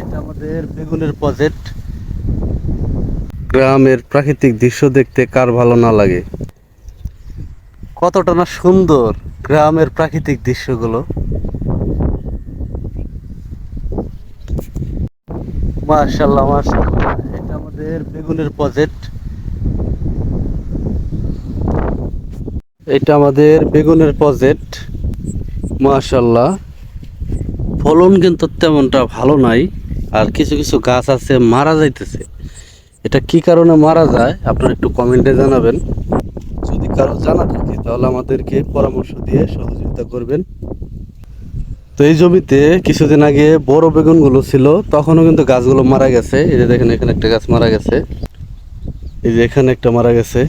এটা আমাদের বেগুনের প্রজেক্ট গ্রামের প্রাকৃতিক দৃশ্য দেখতে কার ভালো না লাগে? কতটা না সুন্দর গ্রামের প্রাকৃতিক দৃশ্যগুলো। মাশাল্লাহ মাশাল্লাহ এটা আমাদের বেগুনের প্রজেক্ট এটা আমাদের বেগুনের প্রজেক্ট মাশাল্লাহ ফলন কিন্তু তেমনটা ভালো নাই, আর কিছু কিছু গাছ আছে মারা যাইতেছে। এটা কি কারণে মারা যায়, আপনারা একটু কমেন্টে জানাবেন। যদি কারও জানা থাকে, তাহলে আমাদেরকে পরামর্শ দিয়ে সহযোগিতা করবেন। তো এই জমিতে কিছুদিন আগে বড় বেগুনগুলো ছিল, তখনও কিন্তু গাছগুলো মারা গেছে। এই যে দেখেন, এখানে একটা গাছ মারা গেছে। এই যে এখানে একটা মারা গেছে।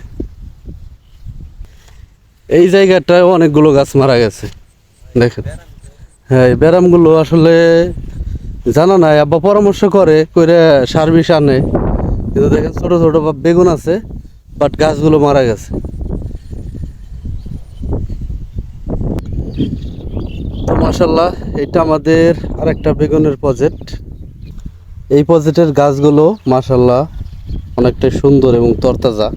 এই জায়গাটায় অনেকগুলো গাছ মারা গেছে। দেখেন। হ্যাঁ ব্যারামগুলো আসলে জানা নাই। আব্বা পরামর্শ করে করে সার বিষ আনে। কিন্তু দেখেন ছোট ছোট বেগুন আছে, বাট গাছগুলো মারা গেছে। তো মাসাল্লাহ এটা আমাদের আরেকটা বেগুনের প্রজেক্ট। এই প্রজেক্টের গাছগুলো মাসাল্লাহ অনেকটাই সুন্দর এবং তরতাজা।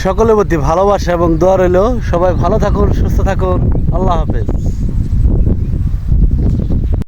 সকলের প্রতি ভালোবাসা এবং দোয়া রইল। সবাই ভালো থাকুন সুস্থ থাকুন। আল্লাহ হাফেজ।